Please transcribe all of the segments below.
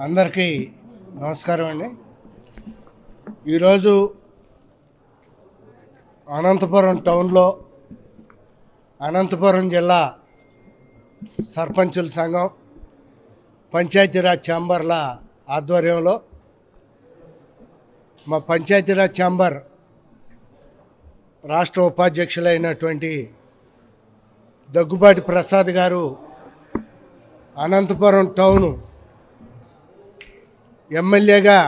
అందరికీ నమస్కారం అండి. ఈరోజు అనంతపురం టౌన్లో అనంతపురం జిల్లా సర్పంచుల సంఘం పంచాయతీరాజ్ ఛాంబర్ల ఆధ్వర్యంలో మా పంచాయతీరాజ్ ఛాంబర్ రాష్ట్ర ఉపాధ్యక్షులైనటువంటి దగ్గుబాటి ప్రసాద్ గారు అనంతపురం టౌను ఎమ్మెల్యేగా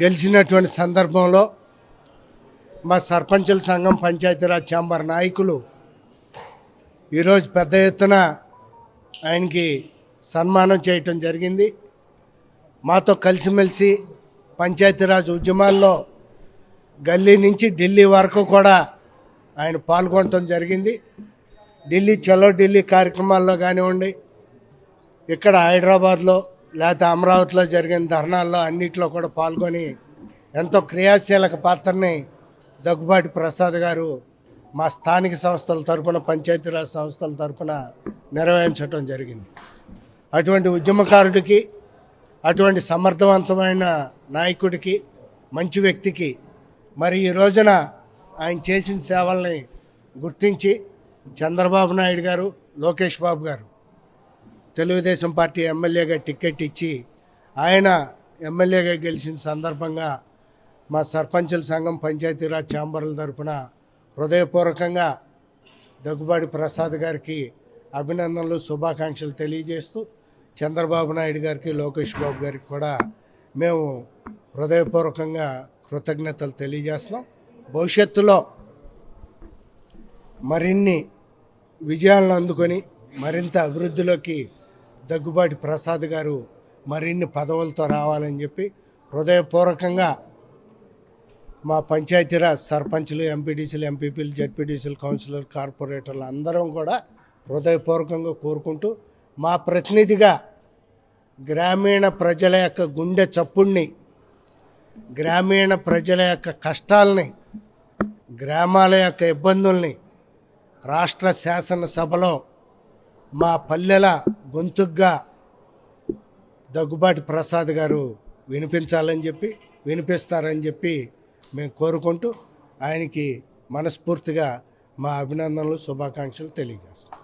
గెలిచినటువంటి సందర్భంలో మా సర్పంచుల సంఘం పంచాయతీరాజ్ ఛాంబర్ నాయకులు ఈరోజు పెద్ద ఎత్తున ఆయనకి సన్మానం చేయటం జరిగింది. మాతో కలిసిమెలిసి పంచాయతీరాజ్ ఉద్యమాల్లో గల్లీ నుంచి ఢిల్లీ వరకు కూడా ఆయన పాల్గొనటం జరిగింది. ఢిల్లీ చలో ఢిల్లీ కార్యక్రమాల్లో కానివ్వండి ఇక్కడ హైదరాబాద్లో లేకపోతే అమరావతిలో జరిగిన ధర్నాల్లో అన్నిట్లో కూడా పాల్గొని ఎంతో క్రియాశీలక పాత్రని దగ్గుబాటి ప్రసాద్ గారు మా స్థానిక సంస్థల తరపున పంచాయతీరాజ్ సంస్థల తరపున నిర్వహించడం జరిగింది. అటువంటి ఉద్యమకారుడికి అటువంటి సమర్థవంతమైన నాయకుడికి మంచి వ్యక్తికి మరి ఈ రోజున ఆయన చేసిన సేవల్ని గుర్తించి చంద్రబాబు నాయుడు గారు లోకేష్ బాబు గారు తెలుగుదేశం పార్టీ ఎమ్మెల్యేగా టికెట్ ఇచ్చి ఆయన ఎమ్మెల్యేగా గెలిచిన సందర్భంగా మా సర్పంచుల సంఘం పంచాయతీరాజ్ ఛాంబర్ల తరపున హృదయపూర్వకంగా దగ్గుబాటి ప్రసాద్ గారికి అభినందనలు శుభాకాంక్షలు తెలియజేస్తూ చంద్రబాబు నాయుడు గారికి లోకేష్ బాబు గారికి కూడా మేము హృదయపూర్వకంగా కృతజ్ఞతలు తెలియజేస్తున్నాం. భవిష్యత్తులో మరిన్ని విజయాలను అందుకొని మరింత అభివృద్ధిలోకి దగ్గుబాటి ప్రసాద్ గారు మరిన్ని పదవులతో రావాలని చెప్పి హృదయపూర్వకంగా మా పంచాయతీరాజ్ సర్పంచ్లు ఎంపీడీసీలు ఎంపీపీలు జడ్పీడీసీలు కౌన్సిలర్ కార్పొరేటర్లు అందరం కూడా హృదయపూర్వకంగా కోరుకుంటూ మా ప్రతినిధిగా గ్రామీణ ప్రజల యొక్క గుండె చప్పుడిని గ్రామీణ ప్రజల యొక్క కష్టాలని గ్రామాల యొక్క ఇబ్బందుల్ని రాష్ట్ర శాసనసభలో మా పల్లెల గొంతుగ్గా దగ్గుబాటి ప్రసాద్ గారు వినిపించాలని చెప్పి వినిపిస్తారని చెప్పి మేము కోరుకుంటూ ఆయనకి మనస్ఫూర్తిగా మా అభినందనలు శుభాకాంక్షలు తెలియజేస్తాం